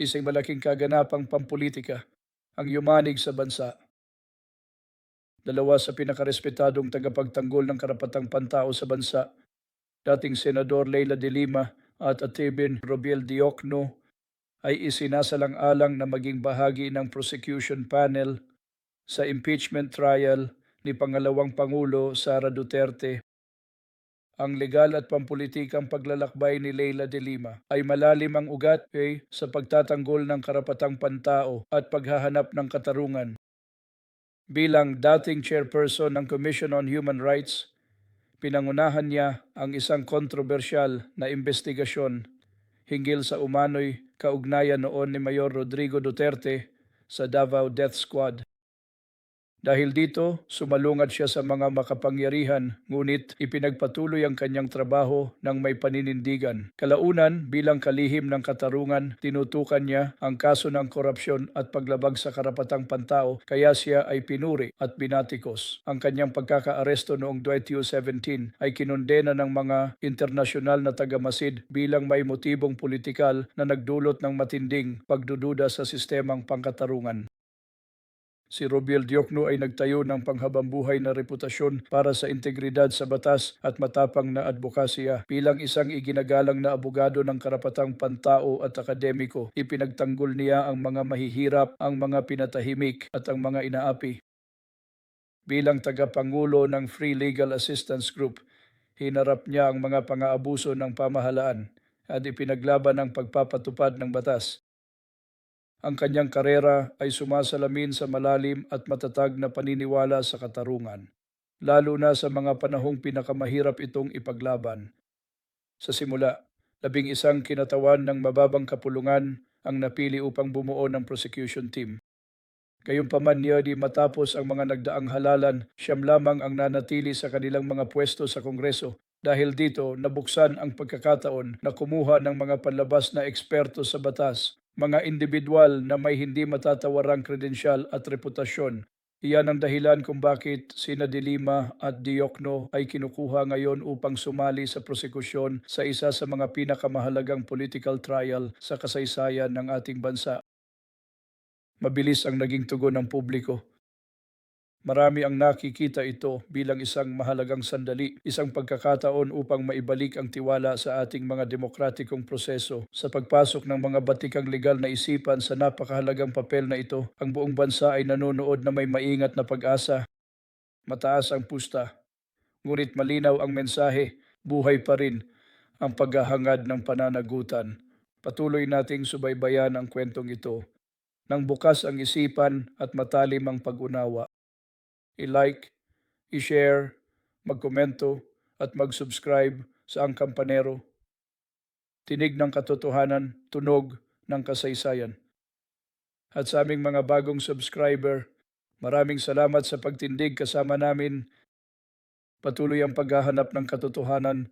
isang malaking kaganapang pampolitika ang yumanig sa bansa. Dalawa sa pinakarespetadong tagapagtanggol ng karapatang pantao sa bansa, dating Senador Leila de Lima at Atibin Robiel Diokno ay isinasalang-alang na maging bahagi ng prosecution panel sa impeachment trial ni pangalawang Pangulo Sara Duterte. Ang legal at pampulitikang paglalakbay ni Leila de Lima ay malalim ang ugat eh, sa pagtatanggol ng karapatang pantao at paghahanap ng katarungan. Bilang dating chairperson ng Commission on Human Rights, pinangunahan niya ang isang kontrobersyal na investigasyon hinggil sa umano'y kaugnayan noon ni Mayor Rodrigo Duterte sa Davao Death Squad. Dahil dito, sumalungad siya sa mga makapangyarihan, ngunit ipinagpatuloy ang kanyang trabaho ng may paninindigan. Kalaunan, bilang kalihim ng katarungan, tinutukan niya ang kaso ng korupsyon at paglabag sa karapatang pantao, kaya siya ay pinuri at binatikos. Ang kanyang pagkakaaresto noong 2017 ay kinondena ng mga internasyonal na tagamasid bilang may motibong politikal na nagdulot ng matinding pagdududa sa sistemang pangkatarungan. Si Robiel Diokno ay nagtayo ng panghabambuhay na reputasyon para sa integridad sa batas at matapang na advokasya. Bilang isang iginagalang na abogado ng karapatang pantao at akademiko, ipinagtanggol niya ang mga mahihirap, ang mga pinatahimik at ang mga inaapi. Bilang tagapangulo ng Free Legal Assistance Group, hinarap niya ang mga pang-aabuso ng pamahalaan at ipinaglaban ang pagpapatupad ng batas. Ang kanyang karera ay sumasalamin sa malalim at matatag na paniniwala sa katarungan, lalo na sa mga panahong pinakamahirap itong ipaglaban. Sa simula, labing isang kinatawan ng mababang kapulungan ang napili upang bumuo ng prosecution team. Gayunpaman niya di matapos ang mga nagdaang halalan, siyam lamang ang nanatili sa kanilang mga pwesto sa Kongreso. Dahil dito, nabuksan ang pagkakataon na kumuha ng mga panlabas na eksperto sa batas mga individual na may hindi matatawarang kredensyal at reputasyon. Iyan ang dahilan kung bakit sina De Lima at Diokno ay kinukuha ngayon upang sumali sa prosekusyon sa isa sa mga pinakamahalagang political trial sa kasaysayan ng ating bansa. Mabilis ang naging tugon ng publiko Marami ang nakikita ito bilang isang mahalagang sandali, isang pagkakataon upang maibalik ang tiwala sa ating mga demokratikong proseso. Sa pagpasok ng mga batikang legal na isipan sa napakahalagang papel na ito, ang buong bansa ay nanonood na may maingat na pag-asa. Mataas ang pusta, ngunit malinaw ang mensahe, buhay pa rin ang paghahangad ng pananagutan. Patuloy nating subaybayan ang kwentong ito nang bukas ang isipan at matalim ang pag-unawa i-like, i-share, magkomento at mag-subscribe sa Ang Kampanero. Tinig ng katotohanan, tunog ng kasaysayan. At sa aming mga bagong subscriber, maraming salamat sa pagtindig kasama namin. Patuloy ang paghahanap ng katotohanan